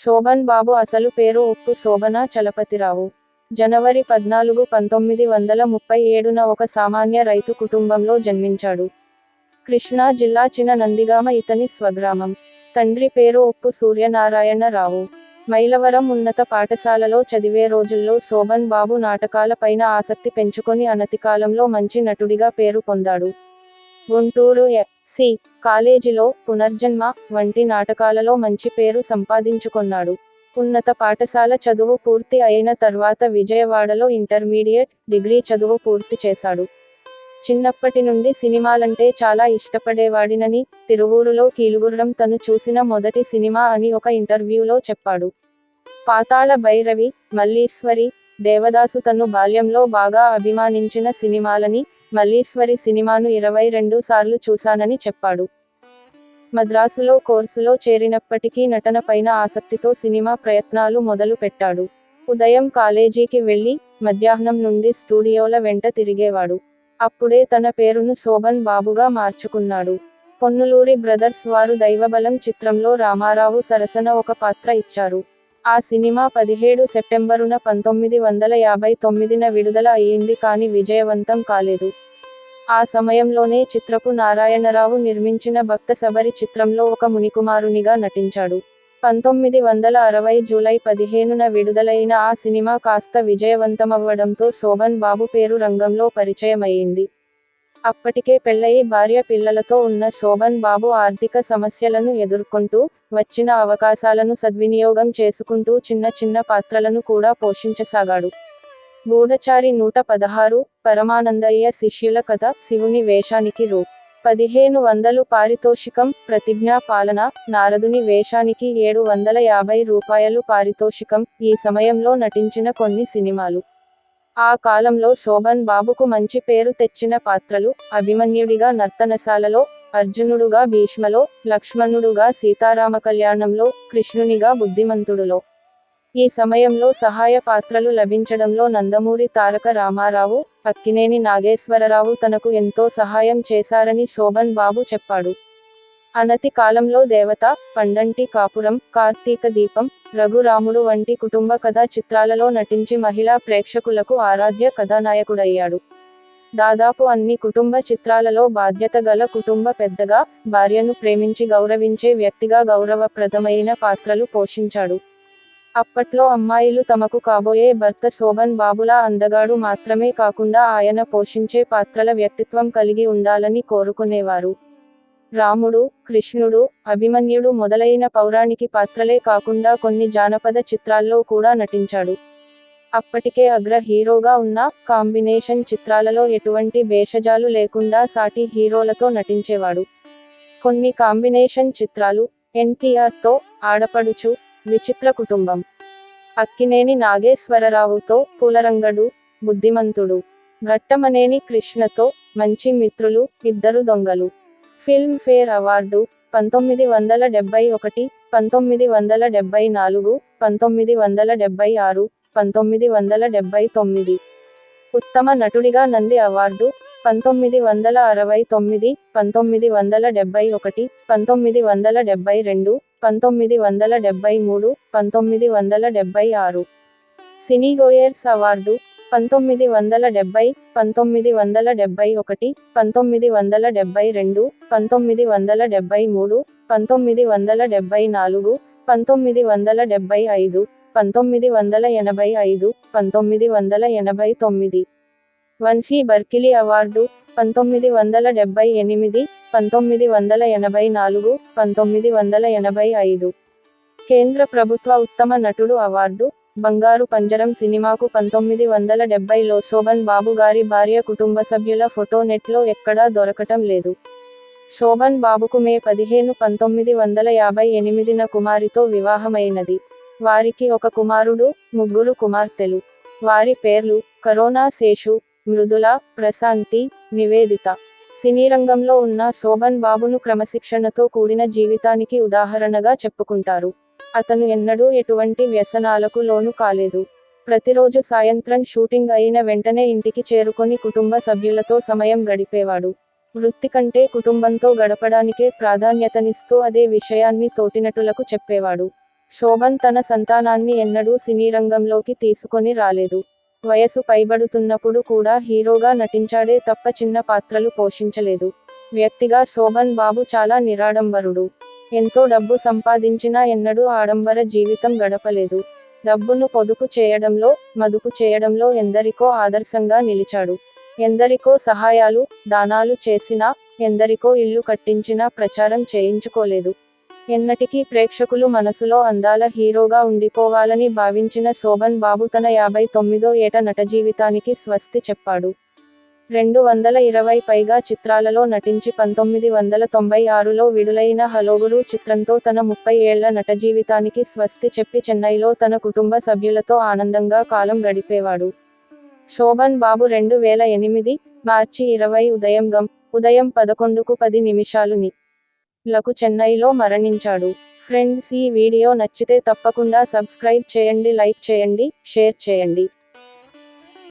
శోభన్ బాబు అసలు పేరు ఉప్పు శోభన చలపతిరావు. జనవరి పద్నాలుగు పంతొమ్మిది వందల ముప్పై ఏడున ఒక సామాన్య రైతు కుటుంబంలో జన్మించాడు. కృష్ణా జిల్లా చిన నందిగామ ఇతని స్వగ్రామం. తండ్రి పేరు ఉప్పు సూర్యనారాయణ రావు మైలవరం ఉన్నత పాఠశాలలో చదివే రోజుల్లో శోభన్ బాబు నాటకాల పైన ఆసక్తి పెంచుకొని అనతి కాలంలో మంచి నటుడిగా పేరు పొందాడు. గుంటూరు సి. కాలేజీలో పునర్జన్మ వంటి నాటకాలలో మంచి పేరు సంపాదించుకొన్నాడు. ఉన్నత పాఠశాల చదువు పూర్తి అయిన తర్వాత విజయవాడలో ఇంటర్మీడియట్ డిగ్రీ చదువు పూర్తి చేశాడు. చిన్నప్పటి నుండి సినిమాలంటే చాలా ఇష్టపడేవాడినని తిరువూరులో కీలుగుర్రం తను చూసిన మొదటి సినిమా అని ఒక ఇంటర్వ్యూలో చెప్పాడు. పాతాళ భైరవి మల్లీశ్వరి దేవదాసు తను బాల్యంలో బాగా అభిమానించిన సినిమాలని మల్లీశ్వరి సినిమాను ఇరవై రెండు సార్లు చూశానని చెప్పాడు. మద్రాసులో కోర్సులో చేరినప్పటికీ నటన పైన ఆసక్తితో సినిమా ప్రయత్నాలు మొదలు పెట్టాడు ఉదయం కాలేజీకి వెళ్ళి మధ్యాహ్నం నుండి స్టూడియోల వెంట తిరిగేవాడు. అప్పుడే తన పేరును శోభన్ బాబుగా మార్చుకున్నాడు. పొన్నులూరి బ్రదర్స్ వారు దైవబలం చిత్రంలో రామారావు సరసన ఒక పాత్ర ఇచ్చారు. ఆ సినిమా పదిహేడు సెప్టెంబరున పంతొమ్మిది వందల యాభై తొమ్మిదిన విడుదల అయ్యింది కానీ విజయవంతం కాలేదు. ఆ సమయంలోనే చిత్రపు నారాయణరావు నిర్మించిన భక్త సబరి చిత్రంలో ఒక మునికుమారునిగా నటించాడు. పంతొమ్మిది వందల అరవై జూలై పదిహేనున విడుదలైన ఆ సినిమా కాస్త విజయవంతమవ్వడంతో శోభన్ బాబు పేరు రంగంలో పరిచయమయ్యింది. అప్పటికే పెళ్ళయి భార్య పిల్లలతో ఉన్న శోభన్ బాబు ఆర్థిక సమస్యలను ఎదుర్కొంటూ వచ్చిన అవకాశాలను సద్వినియోగం చేసుకుంటూ చిన్న చిన్న పాత్రలను కూడా పోషించసాగాడు. గూఢచారి నూట పదహారు పరమానందయ్య శిష్యుల కథ శివుని వేషానికి రూ. పదిహేను వందలు పారితోషికం ప్రతిజ్ఞా పాలన నారదుని వేషానికి ఏడు వందల యాభై రూపాయలు పారితోషికం ఈ సమయంలో నటించిన కొన్ని సినిమాలు. ఆ కాలంలో శోభన్ బాబుకు మంచి పేరు తెచ్చిన పాత్రలు అభిమన్యుడిగా నర్తనశాలలో అర్జునుడుగా భీష్మలో లక్ష్మణుడుగా సీతారామ కళ్యాణంలో కృష్ణునిగా బుద్ధిమంతుడులో. ఈ సమయంలో సహాయ పాత్రలు లభించడంలో నందమూరి తారక రామారావు అక్కినేని నాగేశ్వరరావు తనకు ఎంతో సహాయం చేశారని శోభన్ బాబు చెప్పాడు. అనతి కాలంలో దేవత పండంటి కాపురం కార్తీక దీపం రఘురాముడు వంటి కుటుంబ కథా చిత్రాలలో నటించి మహిళా ప్రేక్షకులకు ఆరాధ్య కథానాయకుడయ్యాడు. దాదాపు అన్ని కుటుంబ చిత్రాలలో బాధ్యత గల కుటుంబ పెద్దగా భార్యను ప్రేమించి గౌరవించే వ్యక్తిగా గౌరవప్రదమైన పాత్రలు పోషించాడు. అప్పట్లో అమ్మాయిలు తమకు కాబోయే భర్త శోభన్ బాబులా అందగాడు మాత్రమే కాకుండా ఆయన పోషించే పాత్రల వ్యక్తిత్వం కలిగి ఉండాలని కోరుకునేవారు. రాముడు కృష్ణుడు అభిమన్యుడు మొదలైన పౌరాణికి పాత్రలే కాకుండా కొన్ని జానపద చిత్రాల్లో కూడా నటించాడు. అప్పటికే అగ్ర హీరోగా ఉన్న కాంబినేషన్ చిత్రాలలో ఎటువంటి భేషజాలు లేకుండా సాటి హీరోలతో నటించేవాడు. కొన్ని కాంబినేషన్ చిత్రాలు ఎన్టీఆర్తో ఆడపడుచు విచిత్ర కుటుంబం. అక్కినేని నాగేశ్వరరావుతో పులరంగడు బుద్ధిమంతుడు. ఘట్టమనేని కృష్ణతో మంచి మిత్రులు ఇద్దరు దొంగలు. ఫిల్మ్ఫేర్ అవార్డు పంతొమ్మిది వందల డెబ్బై ఒకటి పంతొమ్మిది వందల డెబ్బై నాలుగు పంతొమ్మిది వందల డెబ్బై ఆరు పంతొమ్మిది వందల డెబ్బై తొమ్మిది ఉత్తమ నటుడిగా నంది అవార్డు పంతొమ్మిది వందల అరవై తొమ్మిది పంతొమ్మిది వందల డెబ్బై ఒకటి పంతొమ్మిది వందల డెబ్బై రెండు పంతొమ్మిది వందల డెబ్బై మూడు పంతొమ్మిది వందల డెబ్బై ఆరు. సినీ గోయర్స్ అవార్డు పంతొమ్మిది వందల డెబ్బై పంతొమ్మిది వందల డెబ్బై ఒకటి పంతొమ్మిది వందల డెబ్బై రెండు పంతొమ్మిది వందల డెబ్బై మూడు పంతొమ్మిది వందల డెబ్బై నాలుగు పంతొమ్మిది వందల డెబ్బై ఐదు పంతొమ్మిది వందల ఎనభై ఐదు పంతొమ్మిది వందల ఎనభై తొమ్మిది వంశీ బర్కిలీ అవార్డు పంతొమ్మిది వందల డెబ్బై ఎనిమిది పంతొమ్మిది వందల ఎనభై నాలుగు పంతొమ్మిది వందల ఎనభై ఐదు కేంద్ర ప్రభుత్వ ఉత్తమ నటుడు అవార్డు బంగారు పంజరం సినిమాకు పంతొమ్మిది వందల డెబ్బైలో శోభన్ బాబు గారి భార్య కుటుంబ సభ్యుల ఫోటో నెట్లో ఎక్కడా దొరకటం లేదు. శోభన్ బాబుకు మే పదిహేను పంతొమ్మిది వందల యాభై ఎనిమిదిన కుమారితో వివాహమైనది. వారికి ఒక కుమారుడు ముగ్గురు కుమార్తెలు. వారి పేర్లు కరోనా శేషు మృదుల ప్రశాంతి నివేదిత. సినీ రంగంలో ఉన్న శోభన్ బాబును క్రమశిక్షణతో కూడిన జీవితానికి ఉదాహరణగా చెప్పుకుంటారు. అతను ఎన్నడూ ఎటువంటి వ్యసనాలకు లోను కాలేదు. ప్రతిరోజు సాయంత్రం షూటింగ్ అయిన వెంటనే ఇంటికి చేరుకొని కుటుంబ సభ్యులతో సమయం గడిపేవాడు. వృత్తి కంటే కుటుంబంతో గడపడానికే ప్రాధాన్యతనిస్తూ అదే విషయాన్ని తోటినటులకు చెప్పేవాడు. శోభన్ తన సంతానాన్ని ఎన్నడూ సినీ రంగంలోకి తీసుకొని రాలేదు. వయసు పైబడుతున్నప్పుడు కూడా హీరోగా నటించాడే తప్ప చిన్న పాత్రలు పోషించలేదు. వ్యక్తిగా శోభన్ బాబు చాలా నిరాడంబరుడు. ఎంతో డబ్బు సంపాదించినా ఎన్నడూ ఆడంబర జీవితం గడపలేదు. డబ్బును పొదుపు చేయడంలో మదుపు చేయడంలో ఎందరికో ఆదర్శంగా నిలిచాడు. ఎందరికో సహాయాలు దానాలు చేసినా ఎందరికో ఇల్లు కట్టించినా ప్రచారం చేయించుకోలేదు. ఎన్నటికీ ప్రేక్షకులు మనసులో అందాల హీరోగా ఉండిపోవాలని భావించిన శోభన్ బాబు తన యాభై తొమ్మిదో ఏట నట జీవితానికి స్వస్తి చెప్పాడు. రెండు వందల ఇరవై పైగా చిత్రాలలో నటించి పంతొమ్మిది వందల తొంభై ఆరులో విడులైన హలోగురు చిత్రంతో తన ముప్పై ఏళ్ళ నట జీవితానికి స్వస్తి చెప్పి చెన్నైలో తన కుటుంబ సభ్యులతో ఆనందంగా కాలం గడిపేవాడు. శోభన్ బాబు రెండు వేల ఎనిమిది మార్చి ఇరవై ఉదయం గం ఉదయం పదకొండుకు పది నిమిషాలుని లకు చెన్నైలో మరణించాడు. ఫ్రెండ్స్ ఈ వీడియో నచ్చితే తప్పకుండా సబ్స్క్రైబ్ చేయండి లైక్ చేయండి షేర్ చేయండి.